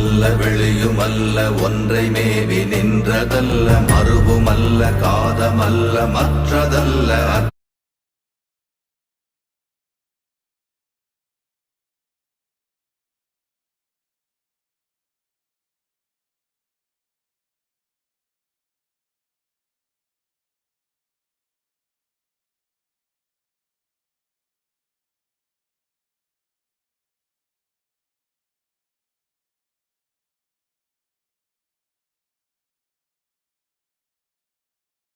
உருவுமல்ல வெளியுமல்ல ஒன்றை மேவி நின்றதல்ல மறுபுமல்ல காதமல்ல மற்றதல்ல.